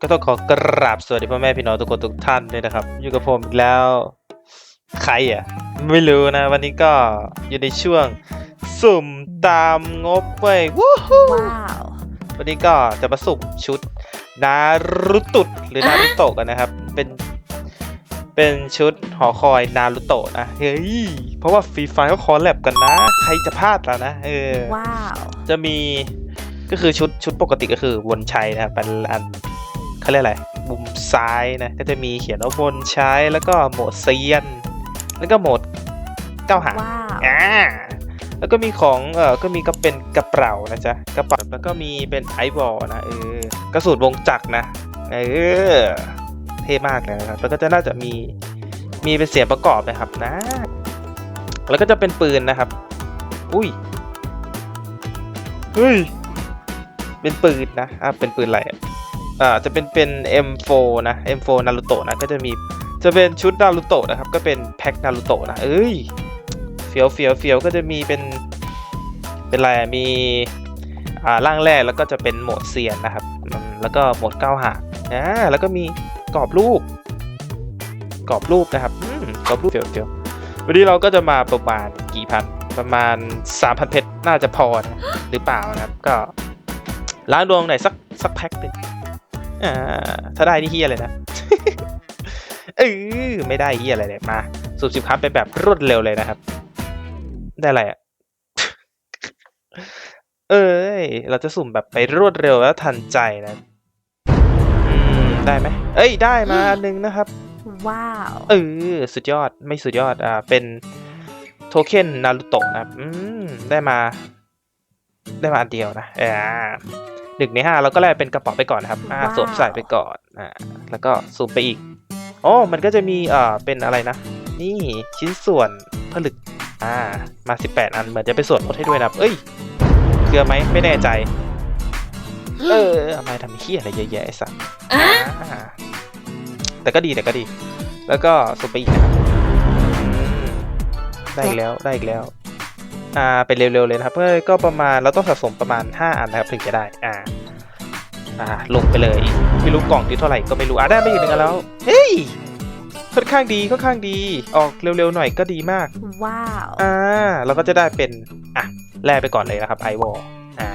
ก็ต้องขอกราบสวัสดีพ่อแม่พี่น้องทุกคนทุกท่านด้วยนะครับ อยู่กับผมอีกแล้ว ใครอะ ไม่รู้นะ วันนี้ก็อยู่ในช่วง สุ่มตามงบเว้ยวู้ฮู้ว้าววันนี้ก็จะมาสุ่มชุดนารุตุดหรือนารุโตะกันนะครับ เป็นเป็นชุดหอคอยนารุโตะนะเฮ้ยเพราะว่าฟรีไฟเขาคอลแลบกันนะ ใครจะพลาดแล้วนะเออว้าวจะมีก็คือชุดชุดปกติก็คือวนชัยนะครับเป็นอัน เขาเรียกอะไรมุมซ้ายนะก็จะมีเขียนว่าวนชัยแล้วก็โหมดเซียน แล้วก็โหมดเก้าหางว้าวอ่าแล้วก็มีของเออก็มีก็เป็นกระเป๋านะจ๊ะกระเป๋าแล้วก็มีเป็นไอบอลนะเออกระสุนวงจักรนะเออเท่มากเลยนะครับแล้วก็จะน่าจะมีมีเป็นเสียงประกอบนะครับนะ แล้วก็จะเป็นปืนนะครับ อุ้ยเฮ้ยเป็นปืนนะอ่าเป็นปืนอะไร อ่าจะเป็นเป็น M4 นะ M4 นารูโตะนะก็จะมีจะเป็นชุดนารูโตะนะครับก็เป็นแพ็คนารูโตะนะเอ้ยเฟียวเฟียวเฟียวก็จะมีเป็นเป็นอะไรมีอ่าร่างแรกแล้วก็จะเป็นโหมดเซียนนะครับแล้วก็โหมดเก้าหางอ่าแล้วก็มีกรอบรูป กรอบรูปนะครับอืมกรอบรูปเฟียวเฟียววันนี้เราก็จะมาประมาณกี่พันประมาณ 3,000เพชรน่าจะพอนะหรือเปล่านะครับ ก็ล้างดวงหน่อยสักสักแพ็คหนึ่ง อ่าถ้าได้นี่เฮียเลยนะเออไม่ได้เฮียอะไรเลยมาสูบสิบครับไปแบบรวดเร็วเลยนะครับ ได้อะไรอะเอ้ยเราจะสุ่มแบบไปรวดเร็วแล้วทันใจนะอืมได้ไหมเอ้ยได้มาอันนึงนะครับ ว้าวเออสุดยอดไม่สุดยอดอ่าเป็นโทเค็นนารูโตะนะครับอืมได้มา ได้มาอันเดียวนะอ่า หนึ่งในห้าเราก็แลกเป็นกระเป๋าไปก่อนนะครับอ่าว้าวสวมใส่ไปก่อนอ่าแล้วก็สุ่มไปอีกอ๋อมันก็จะมีอ่าเป็นอะไรนะ นี่ชิ้นส่วนผลึกอ่ามา 18 อันเหมือนจะเป็นส่วนลดให้ด้วยนะครับเอ้ยเกลือไหมไม่แน่ใจ เออเอามาทำเฮี้ยอะไรเยอะแยะไอ้สัสอ่าแต่ก็ดีแต่ก็ดี แล้วก็สุปไปอีกนะครับอืมได้อีกแล้วได้อีกแล้ว อ่าเป็นเร็วๆเลยนะครับเพื่อก็ประมาณเราต้องสะสมประมาณ 5 อันนะครับถึงจะได้อ่าอ่าลงไปเลยไม่รู้กล่องที่เท่าไหร่ก็ไม่รู้อ่าได้ไม่อยู่หนึ่งอันแล้วเฮ้ยค่อนข้างดีค่อนข้างดี ออกเร็วๆหน่อยก็ดีมาก ว้าวอ่าเราก็จะได้เป็นอะแลกไปก่อนเลยนะครับไอวอลอ่า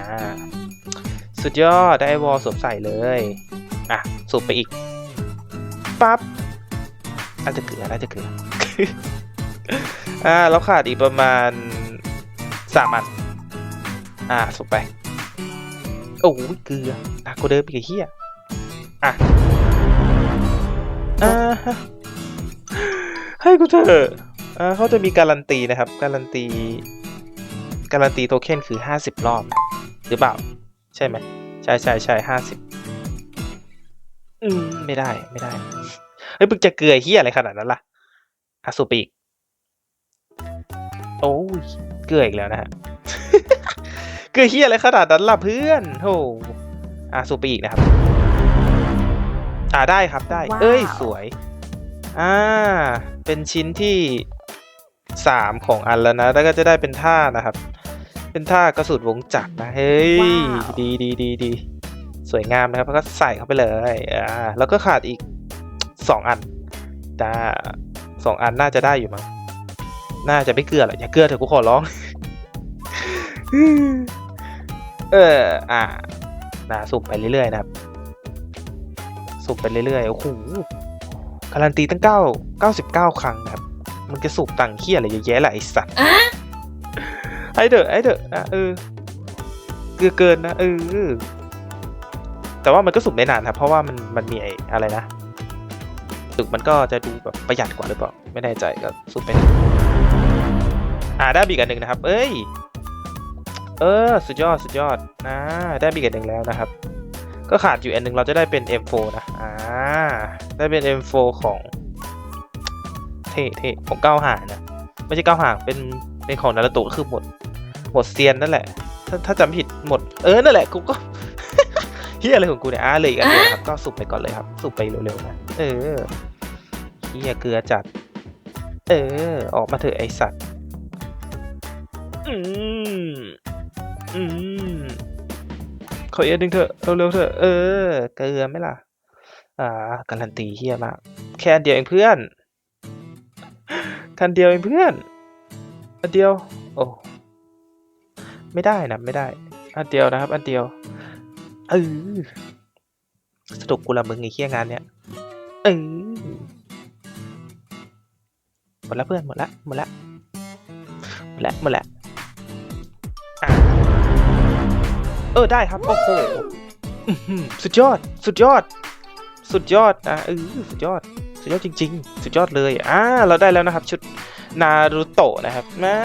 สุดยอดได้ไอวอลสวมใส่เลยอะสูบไปอีกปั๊บน่าจะเกลือน่าจะเกลืออ่าแล้วขาดอีกประมาณ สามอันอ่าสูบไป โอ้ยเกลือหนักกว่าเดิมอีกไอ้เฮียอะอ่าฮะให้กูเถอะอ่าเขาจะมีการันตีนะครับ การันตี การันตีโทเค็นคือห้าสิบรอบ หรือเปล่า ใช่ไหมใช่ใช่ใช่ห้าสิบอืมไม่ได้ไม่ได้เฮ้ยมึงจะเกลือเฮียอะไรขนาดนั้นล่ะอะสูบไปอีกโอ้ย เกลืออีกแล้วนะฮะเกลือเฮียอะไรขนาดนั้นล่ะเพื่อนโธ่อะสูบไปอีกนะครับ อ่าได้ครับได้ว้าวเอ้ยสวย อ่า เป็นชิ้นที่สามของอันแล้วนะ แล้วก็จะได้เป็นท่านะครับ เป็นท่ากระสุนวงจักรนะ เฮ้ย ดีดีดีดีสวยงามนะครับแล้วก็ใส่เข้าไปเลย อ่า แล้วก็ขาดอีกสองอันจ้าสองอันน่าจะได้อยู่มั้ง น่าจะไม่เกลือหรอกอย่าเกลือเถอะกูขอร้อง เออ อ่านะสุ่มไปเรื่อยๆนะครับ สุ่มไปเรื่อยๆ โอ้โห การันตีตั้งเก้าเก้าสิบเก้าครั้งนะครับ มันจะสูบตังค์เคี้ยอะไรเยอะแยะแหละไอสัตว์ไอเดอะไอเดอะนะเออ เกลือเกินนะเออ แต่ว่ามันก็สูบได้นานครับ เพราะว่ามันมันมีไออะไรนะสึกมันก็จะดูแบบประหยัดกว่าหรือเปล่า ไม่แน่ใจก็สูบไป อ่าได้บีกันหนึ่งนะครับ เอ้ย เออ สุดยอด สุดยอดนะได้บีกันหนึ่งแล้วนะครับ ก็ขาดอยู่อันหนึ่งเราจะได้เป็น M4 นะ อ่า ได้เป็น M4 ของ เท่เท่ของเก้าหางนะ ไม่ใช่เก้าหางเป็น เป็นของนารูโตะคือหมด หมดเซียนนั่นแหละ ถ้าถ้าจำผิดหมด เออ นั่นแหละ กูก็เฮียอะไรของกูเนี่ย อ่าเลยอีกอันเดียวนะครับ ก็สุบไปก่อนเลยครับ สุบไปเร็วๆนะ เออเฮียเกลือจัด เออ ออกมาเถอะไอสัตว์ อืมอืมขออีกอันหนึ่งเถอะเร็วๆเถอะเออ เกลือไหมล่ะ อ่า การันตีเฮียมากแค่เดียวเองเพื่อนคันเดียวเองเพื่อนอันเดียว โอ้ไม่ได้นะไม่ได้ อันเดียวนะครับ อันเดียวเออสนุกกูละมึงไอ้เฮียงานเนี้ยเออหมดละเพื่อนหมดละหมดละหมดละหมดละ เออได้ครับโอ้โหอื้อหือสุดยอด สุดยอด สุดยอดอะเออสุดยอด สุดยอดจริง ๆ สุดยอดเลยอ่าเราได้แล้วนะครับ ชุดนารูโตะนะครับมา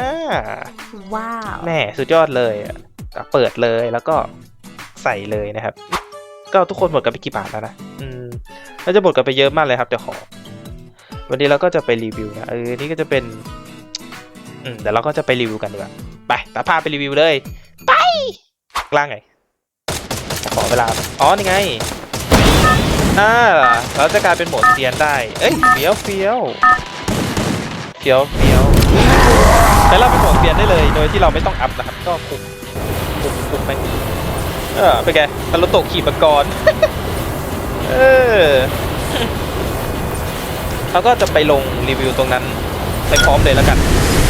ว้าวแม่สุดยอดเลยอะก็เปิดเลยแล้วก็ใส่เลยนะครับ ก็ทุกคนหมดกันไปกี่บาทแล้วนะอืมเราจะหมดกันไปเยอะมากเลยครับเดี๋ยวขอ วันนี้เราก็จะไปรีวิวนะเออนี่ก็จะเป็น อืมเดี๋ยวเราก็จะไปรีวิวกันดีกว่าไปตาพาไปรีวิวเลย ไป ล่างไงขอเวลา อ๋อ นี่ไง อ่าเราจะกลายเป็นโหมดเซียนได้ เอ้ยเฟี้ยวเฟี้ยวเฟี้ยวเฟี้ยวแล้วเราเป็นโหมดเซียนได้เลย โดยที่เราไม่ต้องอัพนะครับ ก็คุมคุมคุมไปเออเป็นไงตาลุโตะขี่มังกรเออเราก็จะไปลงรีวิวตรงนั้นไปพร้อมเลยแล้วกัน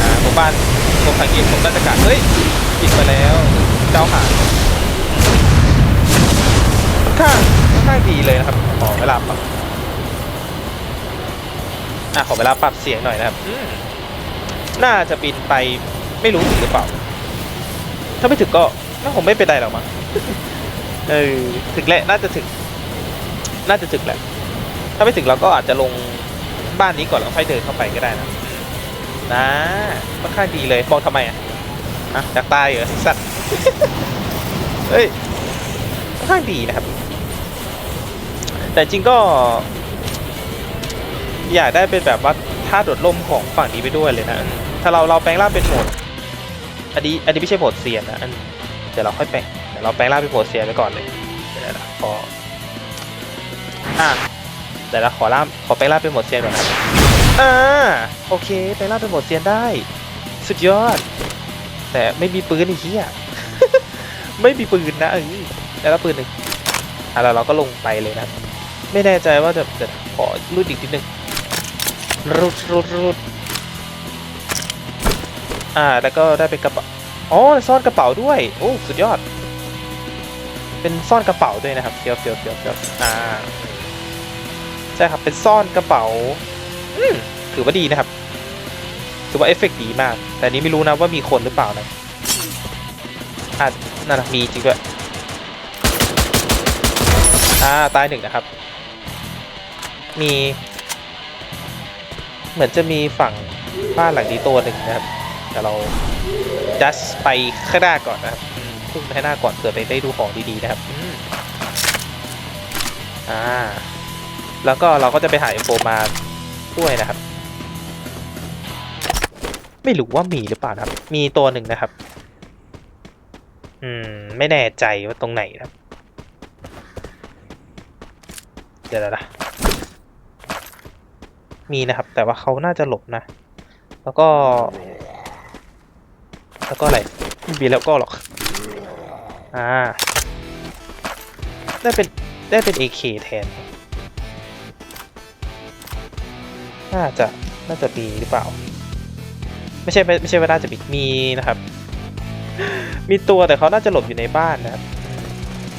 อ่าหมู่บ้านตรงทางกินผมน่าจะกะเฮ้ยปิดไปแล้ว จ้าหาค่อนข้างค่อนข้างดีเลยนะครับขอเวลาปรับอะขอเวลาปรับเสียงหน่อยนะครับอืมน่าจะบินไปไม่รู้ถึงหรือเปล่า ถ้าไม่ถึงก็น่าคงไม่เป็นไรหรอกมั้งเออถึงแหละน่าจะถึง น่าจะถึงแหละถ้าไม่ถึงเราก็อาจจะลงบ้านนี้ก่อนแล้วค่อยเดินเข้าไปก็ได้นะนะค่อนข้างดีเลยมองทำไมอะอะอยากตายเหรอสัตว์ เฮ้ยค่อนข้างดีนะครับ แต่จริงก็ อยากได้เป็นแบบว่าท่าโดดล่มของฝั่งนี้ไปด้วยเลยนะ ถ้าเราเราแปลงร่างเป็นโหมด อันนี้อันนี้ไม่ใช่โหมดเซียนนะอันเดี๋ยวเราค่อยแปลงเดี๋ยวเราแปลงร่างเป็นโหมดเซียนไปก่อนเลยเดี๋ยวนะขออะเดี๋ยวเราขอร่างขอแปลงร่างเป็นโหมดเซียนก่อนนะอ่าโอเคไปลงร่างเป็นโหมดเซียนได้ สุดยอด แต่ไม่มีปืนไอ้เหี้ย ไม่มีปืนนะเออแล้วก็ปืนหนึ่งอะแล้วเราก็ลงไปเลยนะ ไม่แน่ใจว่าจะจะขอรูดอีกนิดนึงรูดรูดรูดอ่าแล้วก็ได้เป็นกระเป๋าอ๋อซ่อนกระเป๋าด้วยโอ้สุดยอด เป็นซ่อนกระเป๋าด้วยนะครับเฟียวเฟียวเฟียวเฟียวอ่าใช่ครับเป็นซ่อนกระเป๋าอืมถือว่าดีนะครับถือว่าเอฟเฟกต์ดีมาก แต่นนี้ไม่รู้นะว่ามีคนหรือเปล่านะอาจ นั่นนะมีจริงด้วยอ่าตายหนึ่งนะครับ มี เหมือนจะมีฝั่งบ้านหลังนี้ตัวหนึ่งนะครับ แต่เราจัสไปข้างหน้าก่อนนะครับพุ่งไปข้างหน้าก่อนเผื่อไปได้ดูของดีๆนะครับอ่า แล้วก็เราก็จะไปหาอินโฟมาด้วยนะครับ ไม่รู้ว่ามีหรือเปล่านะครับ มีตัวหนึ่งนะครับ อืม ไม่แน่ใจว่าตรงไหนครับ เดี๋ยวนะมีนะครับ แต่ว่าเขาน่าจะหลบนะ แล้วก็ แล้วก็อะไรไม่มีแล้วก็หรอก อ่า ได้เป็น ได้เป็น AK แทน น่าจะ น่าจะมีหรือเปล่า ไม่ใช่ ไม่ไม่ใช่ว่าน่าจะมีมีนะครับ มีตัวแต่เขาน่าจะหลบอยู่ในบ้านนะครับ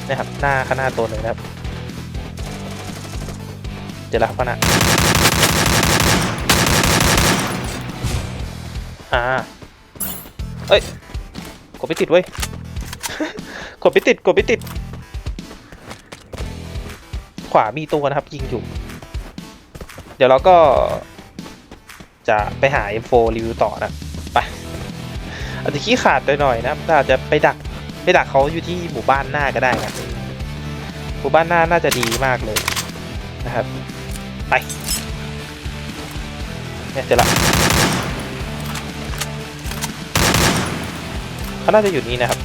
นะครับหน้าข้างหน้าตัวหนึ่งนะครับเจอแล้วข้างหน้าอ่าเอ้ยกดไม่ติดเว้ยกดไม่ติดกดไม่ติด ขวามีตัวนะครับ ยิงอยู่ เดี๋ยวเราก็จะไปหา M4 รีวิวต่อนะ อาจจะขี้ขาดไปหน่อยนะแต่อาจจะไปดักไปดักเขาอยู่ที่หมู่บ้านหน้าก็ได้นะหมู่บ้านหน้าน่าจะดีมากเลยนะครับ ไปเนี่ยเจอละเขาน่าจะอยู่นี่นะครับ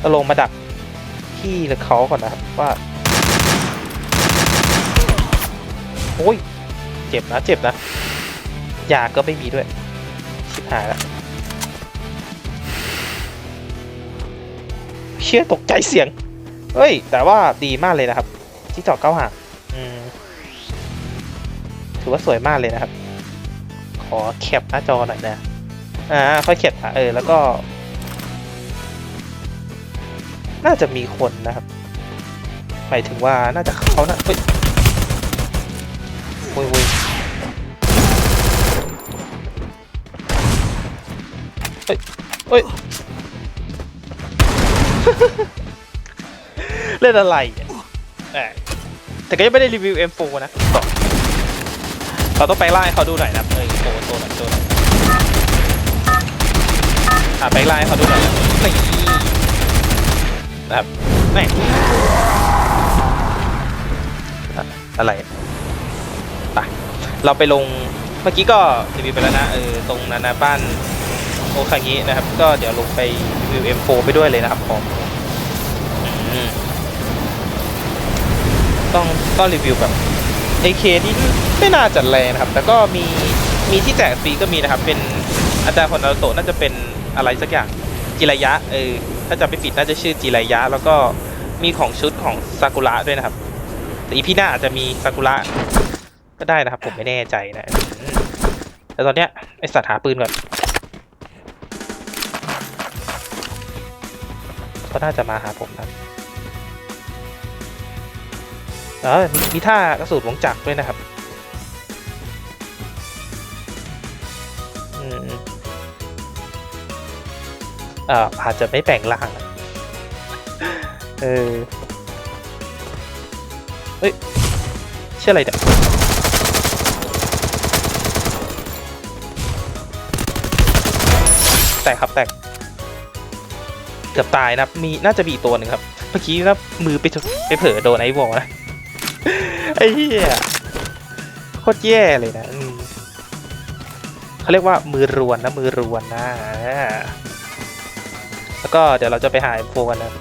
เราลงมาดักที่เขาก่อนนะครับว่าโอ้ย เจ็บนะ เจ็บนะยาก็ไม่มีด้วย ชิบหายแล้ว เชี่ยตกใจเสียงเฮ้ย แต่ว่าดีมากเลยนะครับ ที่จอดเก้าห่างถือว่าสวยมากเลยนะครับ ขอแคปหน้าจอหน่อยนะ อ่า ค่อยแคปอะเออ แล้วก็ น่าจะมีคนนะครับ หมายถึงว่าน่าจะเขานะเฮ้ยโว้ยโว้ยเฮ้ยเฮ้ย เล่นอะไรเนี่ยแต่ก็ยังไม่ได้รีวิว M4 นะต่อเราต้องไปไล่เขาดูหน่อยนะเออโชว์โชว์หน่อยโชว์หน่อยอะไปไล่เขาดูหน่อยนะนี่นะครับนี่อะไรไปเราไปลงเมื่อกี้ก็รีวิวไปแล้วนะเออตรงนั้นนะบ้านโอคางินะครับ ก็เดี๋ยวลงไปรีวิว M4 ไปด้วยเลยนะครับผม ต้องต้องรีวิวแบบ AK ที่ไม่น่าจัดแรงนะครับ แต่ก็มีมีที่แจกฟรีก็มีนะครับ เป็นอาจารย์คนนารุโตะน่าจะเป็นอะไรสักอย่างจิรายะเออถ้าจำไม่ผิดน่าจะชื่อจิรายะ แล้วก็มีของชุดของซากุระด้วยนะครับแต่อีพีหน้าอาจจะมีซากุระก็ได้นะครับ ผมไม่แน่ใจนะแต่ตอนเนี้ยไอสัตว์หาปืนก่อนก็น่าจะมาหาผมนะ เออมีมีท่ากระสุนวงจักรด้วยนะครับอืมเอ่ออาจจะไม่แบ่งล่าง เออ เฮ้ยเชื่ออะไรเนี่ยแตกครับแตกเกือบตายนะมีน่าจะมีอีกตัวหนึ่งครับ เมื่อกี้นะมือไปไปเผลอโดนไอ้วอลนะ ไอ้เหี้ยโคตรแย่เลยนะเขาเรียกว่ามือรวนนะมือรวนนะ แล้วก็เดี๋ยวเราจะไปหา M4 กันนะ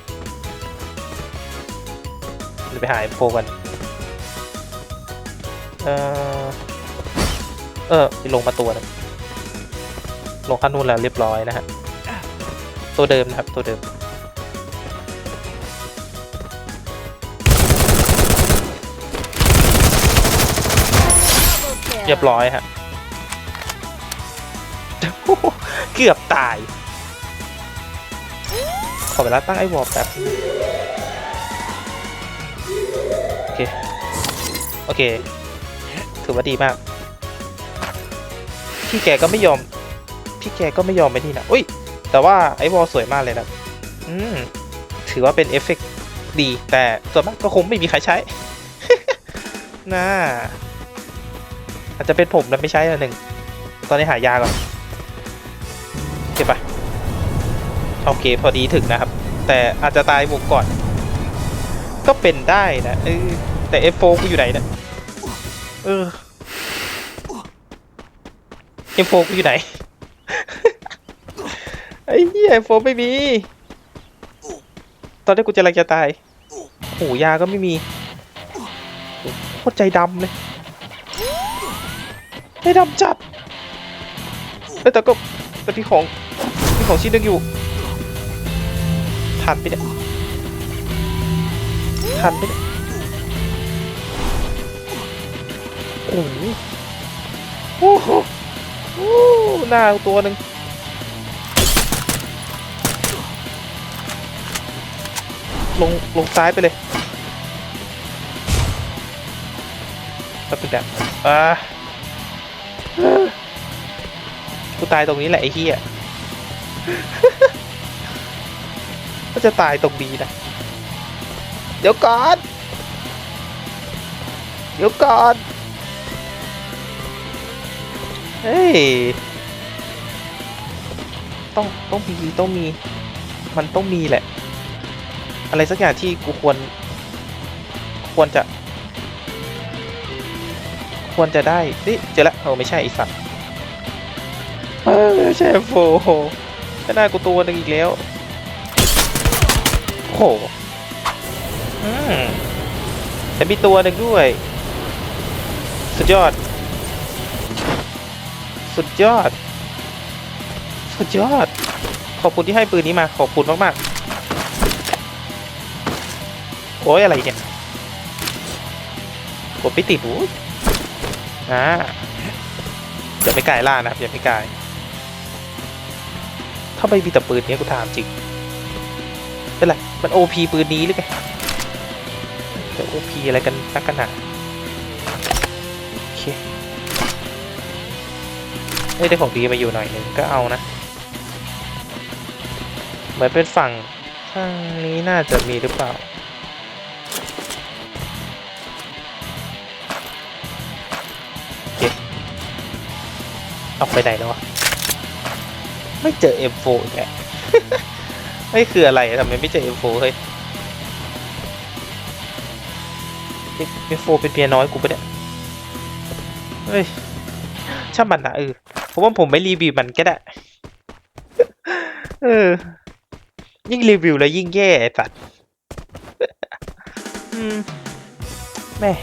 เราไปหา M4 กัน เออเออลงมาตัวนึงลงขั้นนู้นแล้วเรียบร้อยนะฮะ ตัวเดิมนะครับตัวเดิม เรียบร้อยฮะเกือบตาย ขอเวลาตั้งไอ้วอลแป๊บโอเค โอเค ถือว่าดีมาก พี่แกก็ไม่ยอม พี่แกก็ไม่ยอมไปที่นะอุ้ย แต่ว่าไอ้วอลสวยมากเลยนะอืมถือว่าเป็นเอฟเฟกต์ดี แต่ส่วนมากก็คงไม่มีใครใช้ น่า จะเป็นผมแล้วไม่ใช่อันหนึ่ง ตอนนี้หายาก่อนเก็บไปโอเคพอดีถึงนะครับ แต่อาจจะตายบุกก่อน ก็เป็นได้นะเออแต่ F4 กูอยู่ไหนเนี่ยเออ F4 กูอยู่ไหนไอ้เหี้ย F4 ไม่มี ตอนนี้กูจะอะไรจะตายโหยาก็ไม่มีหโคตรใจดำเลย ให้ดำจัดเอ้ยแต่ก็แต่พี่ของพี่ของชิ้นนึงอยู่ทันไปเนี่ยทันไปเนี่ยโอ้โหโอ้โหหน้าตัวหนึ่งลง ลงซ้ายไปเลยแป๊บนึงนะอ่า กูตายตรงนี้แหละไอ้เหี้ยก็จะตายตรงนี้นะ เดี๋ยวก่อน เดี๋ยวก่อน เฮ้ย ต้องต้องมีต้องมี มันต้องมีแหละ อะไรสักอย่างที่กูควร ควรจะ ควรจะได้เฮ้ยเจอละโอ้ไม่ใช่ไอสัตว์เออไม่ใช่โฟก็น่ากูตัวหนึ่งอีกแล้วโอ้โหอืมแต่มีตัวหนึ่งด้วย สุดยอด สุดยอด สุดยอด ขอบคุณที่ให้ปืนนี้มา ขอบคุณมากๆ โอ้ยอะไรเนี่ยกดไม่ติดโอ้ อ่าอย่าไปไกลล่านะครับอย่าไปไกลถ้าไม่มีแต่ปืนเนี้ยกูถามจริง เป็นไร มันโอพีปืนนี้หรือไงจะโอพีอะไรกันนักกันหนาโอเคเฮ้ยได้ของดีมาอยู่หน่อยหนึ่งก็เอานะ เหมือนเป็นฝั่งข้างนี้น่าจะมีหรือเปล่า ออกไปไหนแล้ววะไม่เจอ M4 อีกแล้วไม่คืออะไรทำไมไม่เจอ M4 เฮ้ย M4 เป็นเพียน้อยกูปะเนี่ยเฮ้ยช่างมันนะเออผมว่าผมไม่รีวิวมันก็ได้เออ ยิ่งรีวิวแล้วยิ่งแย่สัตว์แม่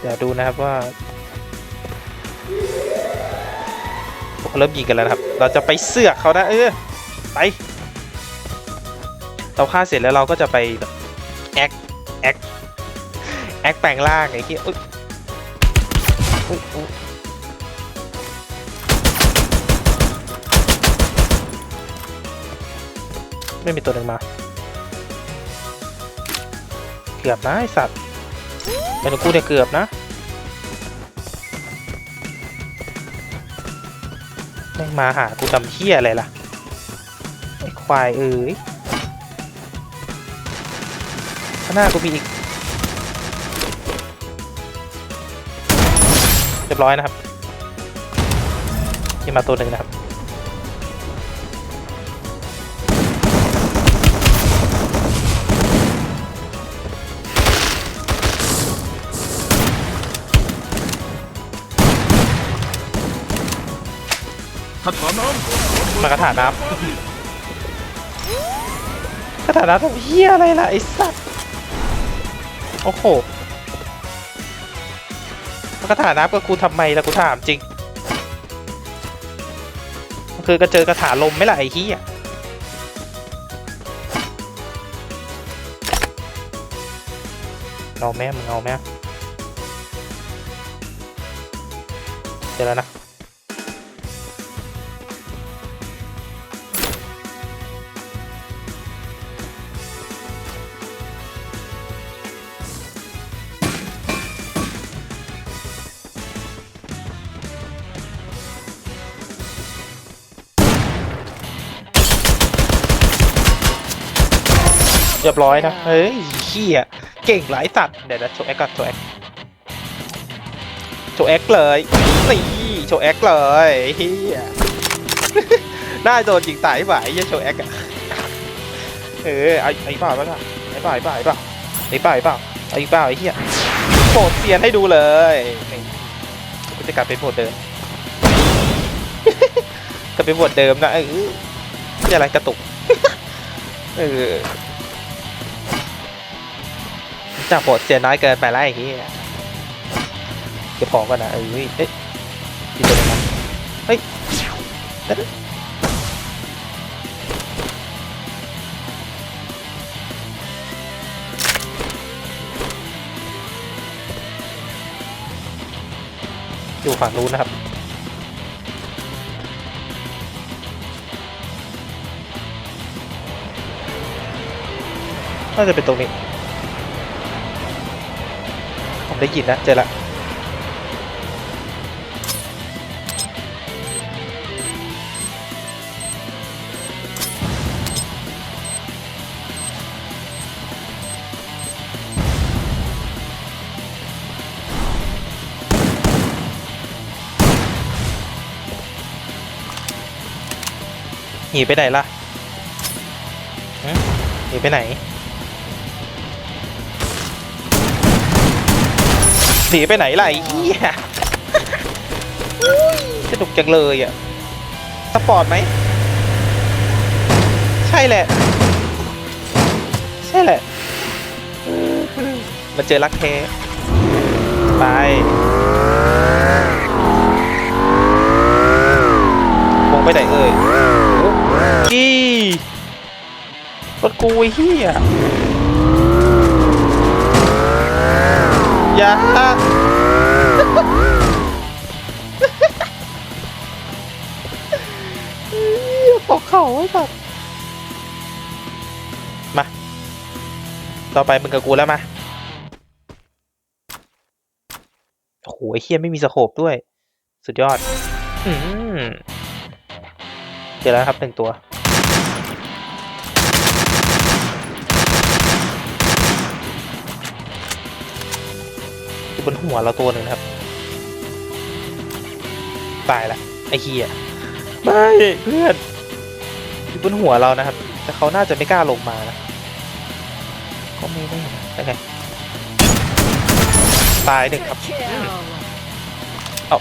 เดี๋ยวดูนะครับว่า เขาเริ่มยิงกันแล้วนะครับ เราจะไปเสือกเขานะ เออ ไป เราฆ่าเสร็จแล้วเราก็จะไปแอคแอคแอคแปลงร่างไอ้ที่อุ๊ยอุ๊ยอุ๊ยไม่มีตัวหนึ่งมา เกือบนะไอสัตว์เป็นกูเนี่ยเกือบนะ ม่งมาหากูทำเที่ยอะไรล่ะ ไอ้ควายเอ้ยข้างหน้ากูมีอีกเรียบร้อยนะครับยังมาตัวหนึ่งนะครับ คาถาน้มากระถาน้ำกระถาน้ำทำเฮียอะไรล่ะไอ้สัตว์โอ้โหมากระถาน้ำกับกูทำไมล่ะกูถามจริงมันคือกระเจอกระถาลมไหม่ล่ะไอ้เฮี้ยเอาแม่มึงเอาแม่เจอแล้วนะ เรียบร้อยนะ เฮ้ยขี้อะเก่งหลายสัตว์เดี๋ยวนะโชว์แอคก่อนโชว์แอคโชว์แอคเลยสี่โชว์แอคเลยเฮียน่าโดนยิงตายบ่ายเฮียโชว์แอคอะเออไอ้ไอ้บ้าบ้าไอ้บ้าไอ้บ้าไอ้บ้าไอ้บ้าไอ้บ้าไอ้บ้าไอ้เฮียโปรดเซียนให้ดูเลยกูจะกลับไปโปรดเดิมกลับไปโปรดเดิมนะเออะอะไรกระตุกเออ จากบทเสียน้อยเกินไปแล้วไอ้เหี้ยเก็บของก่อนนะเอ้ยเฮ้ยเอ๊ะมีตัวไหนมาเฮ้ยอยู่ฝั่งนู้นนะครับน่าจะเป็นตรงนี้ ผมได้ยินนะเจอละหนีไปไหนล่ะหึหนีไปไหน หนีไปไหนล่ะไอ้เหี้ยสนุกจังเลยอะ สปอร์ตไหม ใช่แหละ ใช่แหละ มาเจอรักแท้ไปวงไปไหนเอ่ยจีรถกูไอ้เหี้ย อย่กเขาไอ้สัตมา ต่อไปมึงกับกูแล้วมา โอ้โหเฮียไม่มีสโคบด้วย สุดยอด อืมเจอแล้วครับหนึ่งตัว บนหัวเราตัวหนึ่งครับ ตายละไอ้เฮียไม่เพื่อนอยู่บนหัวเรานะครับ แต่เขาน่าจะไม่กล้าลงมานะก็ไม่ได้นะยังไงตายหนึ่งครับเออ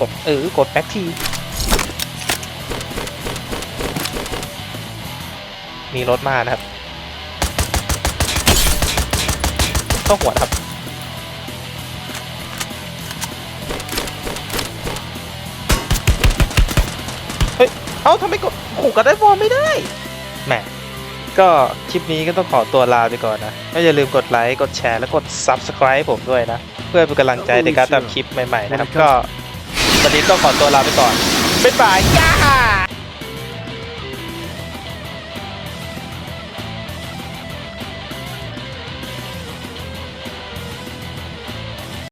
กดเออกดแบ็คที มีรถมานะครับเข้าหัวครับ เฮ้ยเอ้าทำไมกดโอ้โหกดได้บอลไม่ได้แหมก็คลิปนี้ก็ต้องขอตัวลาไปก่อนนะก็อย่าลืมกดไลค์ กดแชร์ และกด Subscribe ผมด้วยนะ เพื่อเป็นกำลังใจในการทำคลิปใหม่ๆนะครับ ก็วันนี้ต้องขอตัวลาไปก่อนบ๊ายบายย่า